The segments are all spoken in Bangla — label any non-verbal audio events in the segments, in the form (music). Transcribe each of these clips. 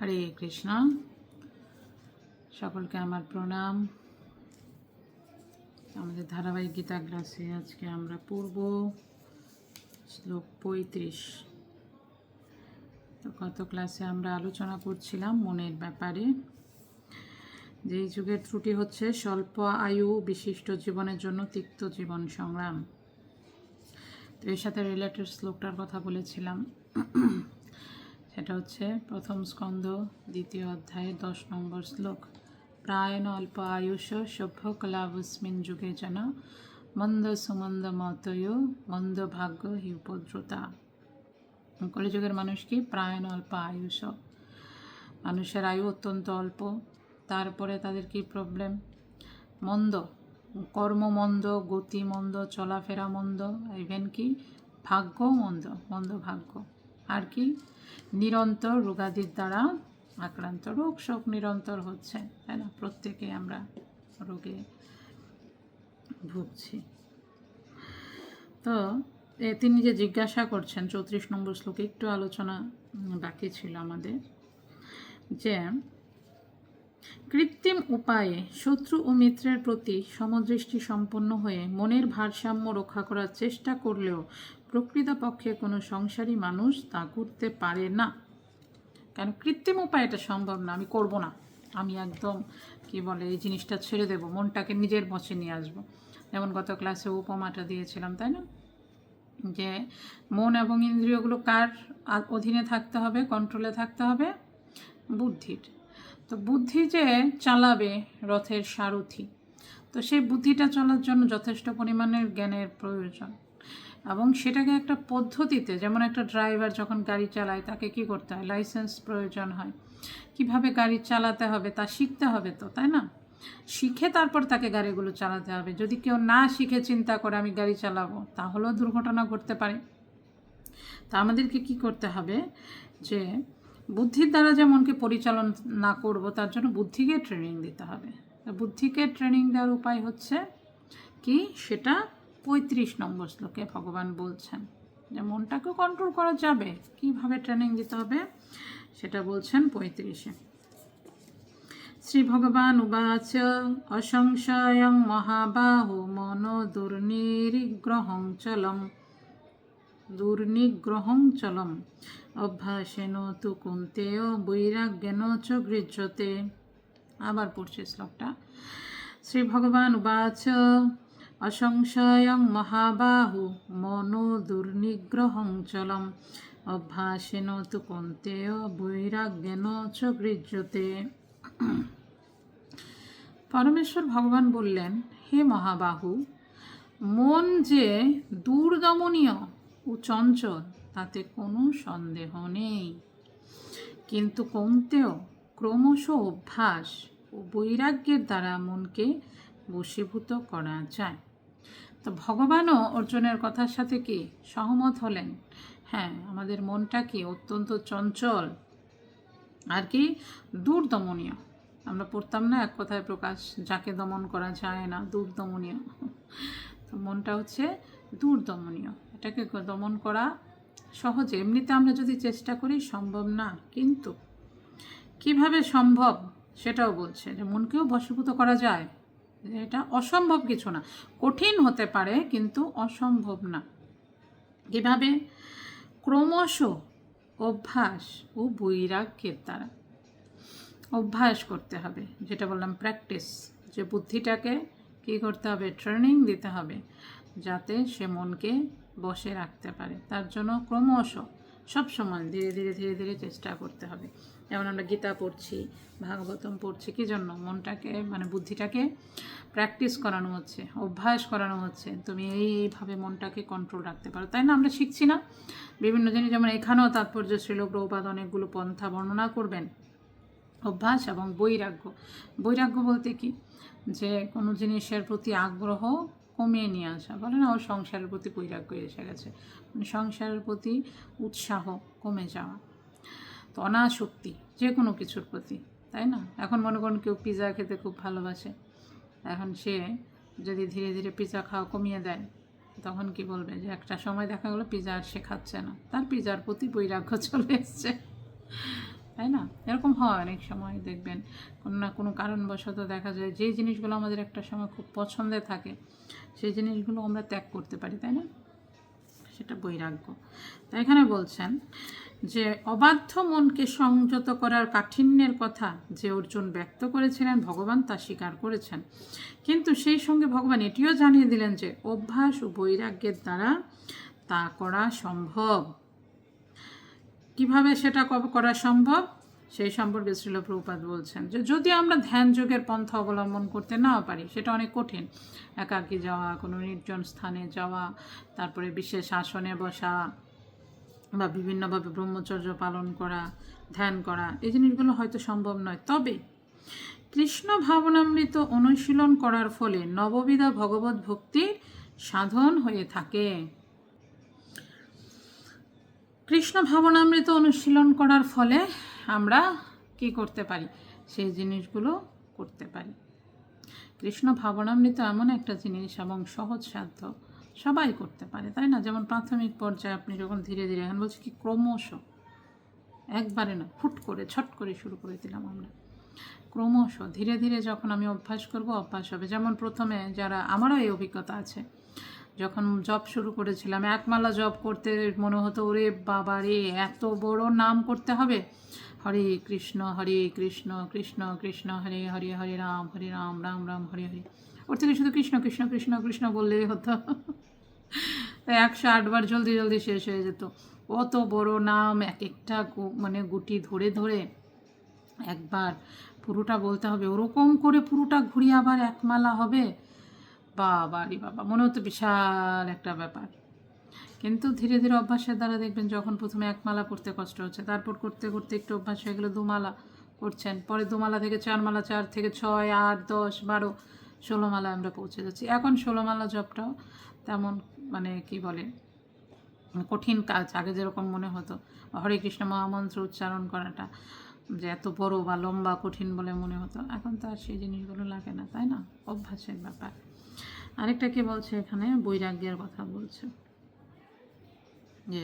হরে কৃষ্ণ। সকলকে আমার প্রণাম। আমাদের ধারাবাহিক গীতা ক্লাসে আজকে আমরা পূর্ব শ্লোক পঁয়ত্রিশ। তো গত ক্লাসে আমরা আলোচনা করছিলাম মনের ব্যাপারে যে যুগের ত্রুটি হচ্ছে স্বল্প আয়ু, বিশিষ্ট জীবনের জন্য তিক্ত জীবন সংগ্রাম। তো এর সাথে রিলেটেড শ্লোকটার কথা বলেছিলাম। সেটা হচ্ছে প্রথম স্কন্ধ, দ্বিতীয় অধ্যায়ের দশ নম্বর শ্লোক। প্রায়ণ অল্প আয়ুষ সভ্য কলাবস্মিন যুগে যেন মন্দ সুমন্দ মতয় মন্দ ভাগ্য হি উপদ্রুতা। কলিযুগের মানুষ কি? প্রায়ণ অল্প আয়ুষ। মানুষের আয়ু অত্যন্ত অল্প। তারপরে তাদের কি প্রবলেম মন্দ। কর্ম মন্দ, গতি মন্দ, চলাফেরা মন্দ ইভেন কি? ভাগ্য মন্দ মন্দ ভাগ্য। আর কি? নিরন্তর রোগাদির দ্বারা আক্রান্ত রোগ শোক নিরন্তর হচ্ছে, তাই না? প্রত্যেকে আমরা রোগে ভুগছি। তো তিনি যে জিজ্ঞাসা করছেন, চৌত্রিশ নম্বর শ্লোকে একটু আলোচনা বাকি ছিল আমাদের, যে কৃত্রিম উপায়ে শত্রু ও মিত্রের প্রতি সমদৃষ্টি সম্পন্ন হয়ে মনের ভারসাম্য রক্ষা করার চেষ্টা করলেও প্রকৃতপক্ষে কোনো সংসারী মানুষ তা করতে পারে না। কারণ কৃত্রিম উপায় এটা সম্ভব না, আমি করব না। আমি একদম, কি বলে, এই জিনিসটা ছেড়ে দেব, মনটাকে নিজের বসে নিয়ে আসব। যেমন গত ক্লাসে উপমাটা দিয়েছিলাম, তাই না? যে মন এবং ইন্দ্রিয়গুলো কার অধীনে থাকতে হবে কন্ট্রোলে থাকতে হবে? বুদ্ধির। তো বুদ্ধি যে চালাবে রথের সারথি, তো সেই বুদ্ধিটা চলার জন্য যথেষ্ট পরিমাণের জ্ঞানের প্রয়োজন। এবং সেটাকে একটা পদ্ধতিতে, যেমন একটা ড্রাইভার যখন গাড়ি চালায়, তাকে কি করতে হয়? লাইসেন্স প্রয়োজন হয়। কীভাবে গাড়ি চালাতে হবে তা শিখতে হবে তো, তাই না? শিখে তারপর তাকে গাড়িগুলো চালাতে হবে। যদি কেউ না শিখে চিন্তা করে আমি গাড়ি চালাবো, তাহলেও দুর্ঘটনা ঘটতে পারে। তা আমাদেরকে কি করতে হবে? যে বুদ্ধির দ্বারা যে মনকে পরিচালনা করব, তার জন্য বুদ্ধিকে ট্রেনিং দিতে হবে। বুদ্ধিকে ট্রেনিং দেওয়ার উপায় হচ্ছে কি? সেটা পঁয়ত্রিশ নম্বর শ্লোকে ভগবান বলছেন যে মনটাকেও কন্ট্রোল করা যাবে। কীভাবে ট্রেনিং দিতে হবে? সেটা বলছেন পঁয়ত্রিশে। শ্রী ভগবান উবাচ, অসংশয়ং মহাবাহু মন দুর্নিগ্রহং চলম। দুর্নিগ্রহং চলম। অভ্যাসেন তু কুন্তেয়, বৈরাগ্যেন চ গৃহ্যতে। আবার পড়ছে শ্লোকটা। শ্রী ভগবান উবাচ অসংশয়ং মহাবাহু মনো দুর্নিগ্রহং চলম। অভ্যাসেন তু কুন্তেয় বৈরাগ্যেন চ গৃহ্যতে। পরমেশ্বর ভগবান বললেন, হে মহাবাহু, মন যে দুর্দমনীয় ও চঞ্চল, তাতে কোনো সন্দেহ নেই। কিন্তু কমতেও ক্রমশ অভ্যাস ও বৈরাগ্যের দ্বারা মনকে বশীভূত করা যায়। তো ভগবানও অর্জুনের কথার সাথে কি সহমত হলেন? হ্যাঁ আমাদের মনটা কি অত্যন্ত চঞ্চল আর কি দূরদমনীয়। আমরা পড়তাম না এক কথায় প্রকাশ, যাকে দমন করা যায় না, দূরদমনীয়। তো মনটা হচ্ছে দূরদমনীয়। এটাকে দমন করা সহজে। এমনিতে আমরা যদি চেষ্টা করি, সম্ভব না। কিন্তু কীভাবে সম্ভব সেটাও বলছে যে মনকেও বশীভূত করা যায়। এটা অসম্ভব কিছু না। কঠিন হতে পারে, কিন্তু অসম্ভব না। কীভাবে? ক্রমশ অভ্যাস ও বৈরাগ্যের দ্বারা। অভ্যাস করতে হবে, যেটা বললাম প্র্যাকটিস যে বুদ্ধিটাকে কী করতে হবে? ট্রেনিং দিতে হবে, যাতে সে মনকে বসে রাখতে পারে। তার জন্য ক্রমশ সব সময় ধীরে ধীরে ধীরে ধীরে চেষ্টা করতে হবে। যেমন আমরা গীতা পড়ছি, ভাগবতম পড়ছি, কী জন্য? মনটাকে মানে বুদ্ধিটাকে প্র্যাকটিস করানো হচ্ছে, অভ্যাস করানো হচ্ছে। তুমি এই এইভাবে মনটাকে কন্ট্রোল রাখতে পারো। তাই না? আমরা শিখছি না? বিভিন্ন জিনিস, যেমন এখানেও তাৎপর্য শ্রীল প্রভুপাদ অনেকগুলো পন্থা বর্ণনা করবেন। অভ্যাস এবং বৈরাগ্য। বৈরাগ্য বলতে কি? যে কোনো জিনিসের প্রতি আগ্রহ কমিয়ে নিয়ে আসা। বলে না, ও সংসারের প্রতি বৈরাগ্য এসে গেছে। মানে সংসারের প্রতি উৎসাহ কমে যাওয়া। তো অনাসক্তি যে কোনো কিছুর প্রতি, তাই না? এখন মনে করুন কেউ পিৎজা খেতে খুব ভালোবাসে। এখন সে যদি ধীরে ধীরে পিৎজা খাওয়া কমিয়ে দেয়, তখন কি বলবে যে একটা সময় দেখা গেলো পিৎজা আর সে খাচ্ছে না? তার পিৎজার প্রতি বৈরাগ্য (laughs) চলে এসছে। তাই না? এরকম হয় অনেক সময়, দেখবেন। কোনো না কোনো কারণবশত দেখা যায় যে জিনিসগুলো আমাদের একটা সময় খুব পছন্দের থাকে, সেই জিনিসগুলো আমরা ত্যাগ করতে পারি, তাই না? সেটা বৈরাগ্য। তো এখানে বলছেন যে, অবাধ্য মনকে সংযত করার কাঠিন্যের কথা যে অর্জুন ব্যক্ত করেছিলেন, ভগবান তা স্বীকার করেছেন। কিন্তু সেই সঙ্গে ভগবান এটিও জানিয়ে দিলেন যে, অভ্যাস ও বৈরাগ্যের দ্বারা তা করা সম্ভব। কীভাবে সেটা করা সম্ভব? সেই সম্পর্কে শ্রীল প্রভুপাত বলছেন যে, যদি আমরা ধ্যান যোগের পন্থা অবলম্বন করতে না পারি, সেটা অনেক কঠিন। একাকী যাওয়া, কোনো নির্জন স্থানে যাওয়া, তারপরে বিশেষ আসনে বসা বা বিভিন্নভাবে ব্রহ্মচর্য পালন করা, ধ্যান করা, এই জিনিসগুলো হয়তো সম্ভব নয়। তবে কৃষ্ণ ভাবনামৃত অনুশীলন করার ফলে নববিধা ভগবত ভক্তির সাধন হয়ে থাকে। কৃষ্ণ ভাবনামৃত অনুশীলন করার ফলে আমরা কি করতে পারি? সেই জিনিসগুলো করতে পারি। কৃষ্ণ ভাবনামৃত এমন একটা জিনিস এবং সহজ সাধ্য সবাই করতে পারে, তাই না? যেমন প্রাথমিক পর্যায়ে আপনি যখন ধীরে ধীরে এখন বলছি কি ক্রমশ, একবারে না, ফুট করে, ছট করে শুরু করে দিলাম আমরা। ক্রমশ, ধীরে ধীরে যখন আমি অভ্যাস করব, অভ্যাস হবে। যেমন প্রথমে যারা, আমারও এই অভিজ্ঞতা আছে। যখন জব শুরু করেছিলাম, একমালা জব করতে মনে হতো, ওরে বাবা রে এত বড় নাম করতে হবে? হরে কৃষ্ণ হরে কৃষ্ণ কৃষ্ণ কৃষ্ণ, হরে হরে হরে রাম হরে রাম রাম রাম, হরে হরে। ওর থেকে শুধু কৃষ্ণ কৃষ্ণ কৃষ্ণ কৃষ্ণ বললেই হতো। একশো আটবার জলদি জলদি শেষ হয়ে যেত। অত বড় নাম এক একটা মানে গুটি ধরে ধরে একবার পুরোটা বলতে হবে। ওরকম করে পুরোটা ঘুরিয়ে আবার একমালা হবে? বাবা রে বাবা, মনে হতো বিশাল একটা ব্যাপার। কিন্তু ধীরে ধীরে অভ্যাসের দ্বারা দেখবেন যখন প্রথমে এক মালা পড়তে কষ্ট হচ্ছে, তারপর করতে করতে একটু অভ্যাস হয়ে গেলে দুমালা করছেন পরে দুমালা থেকে চার মালা, চার থেকে ছয়, আট, দশ, বারো, ষোলো মালা আমরা পৌঁছে যাচ্ছি। এখন ষোলো মালা জবটাও তেমন মানে কি বলে কঠিন কাজ, আগে যেরকম মনে হতো, হরে কৃষ্ণ মহামন্ত্র উচ্চারণ করাটা যে এত বড় বা লম্বা, কঠিন বলে মনে হতো, এখন তো আর সেই জিনিসগুলো লাগে না, তাই না? অভ্যাসের ব্যাপার। আরেকটা কি বলছে এখানে? বৈরাগ্যের কথা বলছে। যে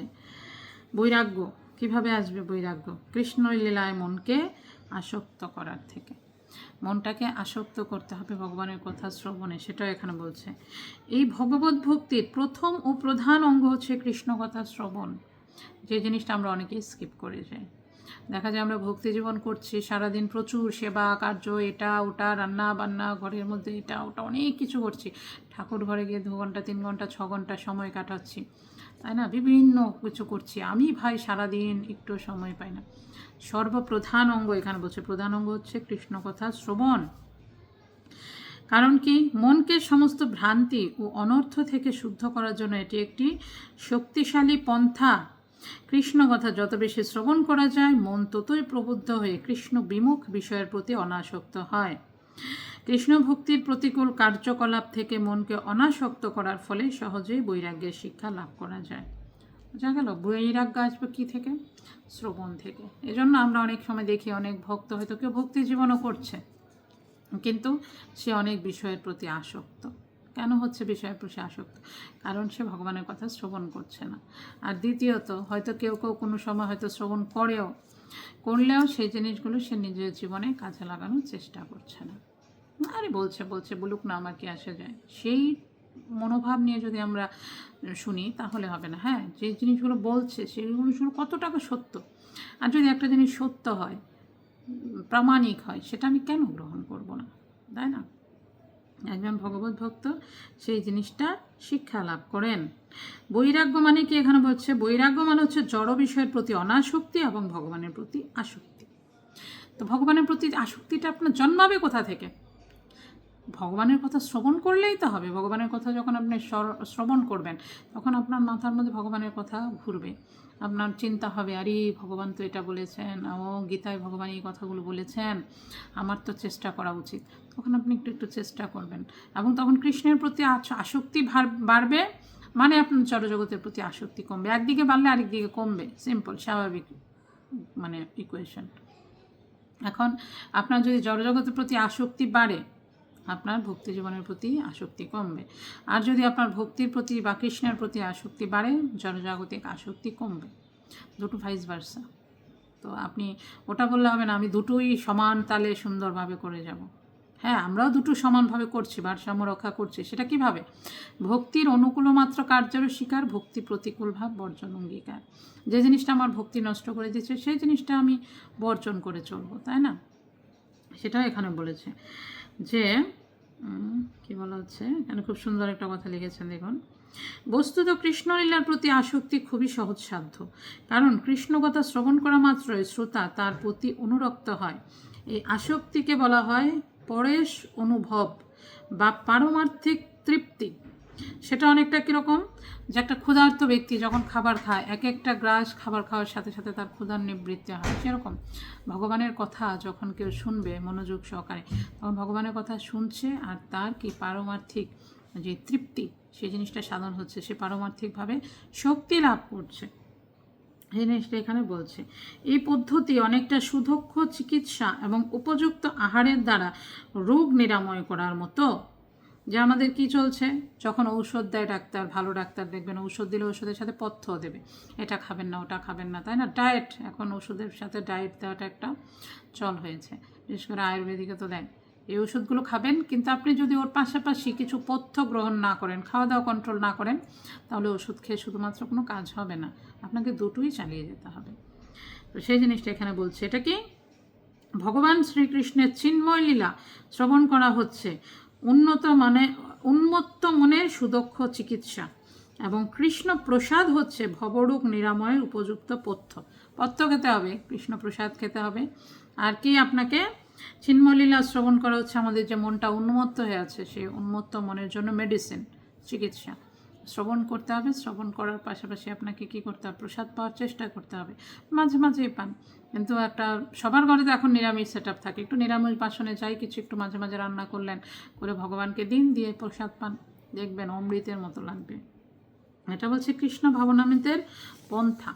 বৈরাগ্য, কীভাবে আসবে বৈরাগ্য? কৃষ্ণ লীলায় মনকে আসক্ত করার থেকে। মনটাকে আসক্ত করতে হবে ভগবানের কথা শ্রবণে, সেটাও এখানে বলছে। এই ভগবত ভক্তির প্রথম ও প্রধান অঙ্গ হচ্ছে কৃষ্ণ কথা শ্রবণ। যে জিনিসটা আমরা অনেকেই স্কিপ করে যাই। দেখা যায় আমরা ভক্তি জীবন করছি, সারাদিন প্রচুর সেবা, কার্য, এটা, ওটা, রান্না, বান্না, ঘরের মধ্যে এটা, ওটা, অনেক কিছু করছি। ঠাকুর ঘরে গিয়ে দু ঘণ্টা, তিন ঘণ্টা, ছ ঘণ্টা সময় কাটাচ্ছি। তাই না? বিভিন্ন কিছু করছি। আমি ভাই সারাদিন একটু সময় পাই না। সর্বপ্রধান অঙ্গ এখানে বলছে। প্রধান অঙ্গ হচ্ছে কৃষ্ণ কথা শ্রবণ। কারণ কি? মনকে সমস্ত ভ্রান্তি ও অনর্থ থেকে শুদ্ধ করার জন্য এটি একটি শক্তিশালী পন্থা। কৃষ্ণ কথা যত বেশি শ্রবণ করা যায়, মন ততই প্রবুদ্ধ হয়ে কৃষ্ণ বিমুখ বিষয়ের প্রতি অনাসক্ত হয়। কৃষ্ণ ভক্তির প্রতিকূল কার্যকলাপ থেকে মনকে অনাসক্ত করার ফলে সহজেই বৈরাগ্যের শিক্ষা লাভ করা যায়। বোঝা গেল? বৈরাগ্য আসবে কী থেকে? শ্রবণ থেকে। এজন্য আমরা অনেক সময় দেখি, অনেক ভক্ত হয়তো কেউ ভক্তি জীবনও করছে, কিন্তু সে অনেক বিষয়ের প্রতি আসক্ত। কেন হচ্ছে বিষয়ের প্রতি আসক্ত কারণ সে ভগবানের কথা শ্রবণ করছে না। আর দ্বিতীয়ত, হয়তো কেউ কেউ কোনো সময় হয়তো শ্রবণ করেও, করলেও সেই জিনিসগুলো সে নিজের জীবনে কাজে লাগানোর চেষ্টা করছে না। আরে বলছে বলছে, বলুক না আমার কি আসে যায়। সেই মনোভাব নিয়ে যদি আমরা শুনি, তাহলে হবে না। হ্যাঁ যে জিনিসগুলো বলছে সেই জিনিসগুলো কত টাকা সত্য? আর যদি একটা জিনিস সত্য হয়, প্রামাণিক হয়, সেটা আমি কেন গ্রহণ করব না? তাই না? একজন ভগবত ভক্ত সেই জিনিসটা শিক্ষা লাভ করেন। বৈরাগ্য মানে কি? এখানে বলছে, বৈরাগ্য মানে হচ্ছে জড় বিষয়ের প্রতি অনাসক্তি এবং ভগবানের প্রতি আসক্তি। তো ভগবানের প্রতি আসক্তিটা আপনার জন্মাবে কোথা থেকে? ভগবানের কথা শ্রবণ করলেই তো হবে। ভগবানের কথা যখন আপনি শ্রবণ করবেন, তখন আপনার মাথার মধ্যে ভগবানের কথা ঘুরবে। আপনার চিন্তা হবে, আরে, ভগবান তো এটা বলেছেন, ও গীতায় ভগবান এই কথাগুলো বলেছেন, আমার তো চেষ্টা করা উচিত। তখন আপনি একটু একটু চেষ্টা করবেন। এবং তখন কৃষ্ণের প্রতি আসক্তি বাড়বে মানে আপনার জড়জগতের প্রতি আসক্তি কমবে। একদিকে বাড়লে আরেকদিকে কমবে। সিম্পল স্বাভাবিক মানে ইকুয়েশন এখন আপনার যদি জড়জগতের প্রতি আসক্তি বাড়ে আপনার ভক্তি জীবনের প্রতি আসক্তি কমবে। আর যদি আপনার ভক্তির প্রতি বা কৃষ্ণের প্রতি আসক্তি বাড়ে, জনজাগতিক আসক্তি কমবে। দুটো ভাইস ভার্সা তো আপনি ওটা বললে হবে না, আমি দুটোই সমান তালে সুন্দরভাবে করে যাব। হ্যাঁ আমরাও দুটো সমানভাবে করছি, ভারসাম্য রক্ষা করছি। সেটা কীভাবে? ভক্তির অনুকূল মাত্র কার্যের শিকার, ভক্তি প্রতিকূল ভাব বর্জন অঙ্গীকার। যে জিনিসটা আমার ভক্তি নষ্ট করে দিচ্ছে সেই জিনিসটা আমি বর্জন করে চলবো, তাই না? সেটাও এখানে বলেছে। যে কি বলা হচ্ছে? এখানে খুব সুন্দর একটা কথা লিখেছেন, দেখুন। বস্তুত কৃষ্ণলীলার প্রতি আসক্তি খুবই সহজসাধ্য। কারণ কৃষ্ণ কথা শ্রবণ করা মাত্রই শ্রোতা তার প্রতি অনুরক্ত হয়। এই আসক্তিকে বলা হয় পরেশ অনুভব বা পারমার্থিক তৃপ্তি। সেটা অনেকটা কীরকম যে একটা ক্ষুধার্ত ব্যক্তি যখন খাবার খায়, এক একটা গ্রাস খাবার খাওয়ার সাথে সাথে তার ক্ষুধার নিবৃত্তি হয়। সেরকম। ভগবানের কথা যখন কেউ শুনবে মনোযোগ সহকারে, তখন ভগবানের কথা শুনছে আর তার কি পারমার্থিক যে তৃপ্তি সেই জিনিসটা সাধন হচ্ছে, সে পারমার্থিকভাবে শক্তি লাভ করছে। জিনিসটা এখানে বলছে। এই পদ্ধতি অনেকটা সুদক্ষ চিকিৎসা এবং উপযুক্ত আহারের দ্বারা রোগ নিরাময় করার মতো যে আমাদের কি চলছে? যখন ঔষধ দেয় ডাক্তার, ভালো ডাক্তার দেখবেন ঔষধ দিলে ওষুধের সাথে পথ্য দেবে। এটা খাবেন না, ওটা খাবেন না, তাই না? ডায়েট এখন ওষুধের সাথে ডায়েট দেওয়াটা একটা চল হয়েছে। বিশেষ করে আয়ুর্বেদিকে তো দেয় এই ওষুধগুলো খাবেন, কিন্তু আপনি যদি ওর পাশাপাশি কিছু পথ্য গ্রহণ না করেন খাওয়া দাওয়া কন্ট্রোল না করেন, তাহলে ওষুধ খেয়ে শুধুমাত্র কোনো কাজ হবে না। আপনাকে দুটোই চালিয়ে যেতে হবে। তো সেই জিনিসটা এখানে বলছে। এটা কি? ভগবান শ্রীকৃষ্ণের চিন্ময় লীলা শ্রবণ করা হচ্ছে। উন্নত মানে উন্মত্ত মনের সুদক্ষ চিকিৎসা। এবং কৃষ্ণ প্রসাদ হচ্ছে ভবরোগ নিরাময়ের উপযুক্ত পথ্য। পথ্য খেতে হবে কৃষ্ণ প্রসাদ খেতে হবে। আর কি আপনাকে? চিন্মলীলা শ্রবণ করা হচ্ছে আমাদের যে মনটা উন্মত্ত হয়ে আছে, সেই উন্মত্ত মনের জন্য মেডিসিন চিকিৎসা। শ্রবণ করতে হবে, শ্রবণ করার পাশাপাশি আপনাকে কি করতে হবে? প্রসাদ পাওয়ার চেষ্টা করতে হবে। মাঝে মাঝেই পান। কিন্তু একটা, সবার ঘরে তো এখন নিরামিষ সেট থাকে। একটু নিরামিষ বাসনে যাই, কিছু একটু মাঝে মাঝে রান্না করলেন, করে ভগবানকে দিন দিয়ে প্রসাদ পান। দেখবেন অমৃতের মতো লাগবে। এটা বলছে কৃষ্ণ ভাবনামিতের পন্থা।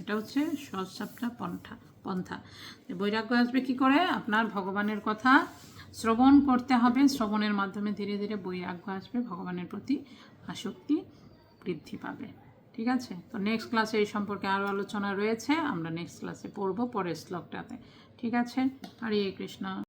এটা হচ্ছে সহসাপটা পন্থা পন্থা। বৈরাগ্য আসবে কি করে? আপনার ভগবানের কথা শ্রবণ করতে হবে। শ্রবণের মাধ্যমে ধীরে ধীরে বৈরাগ্য আসবে ভগবানের প্রতি আসক্তি বৃদ্ধি পাবে। ঠিক আছে? তো নেক্সট ক্লাসে এই সম্পর্কে আরও আলোচনা রয়েছে। আমরা নেক্সট ক্লাসে পড়ব পরের শ্লোকটাতে ঠিক আছে? হরে কৃষ্ণ।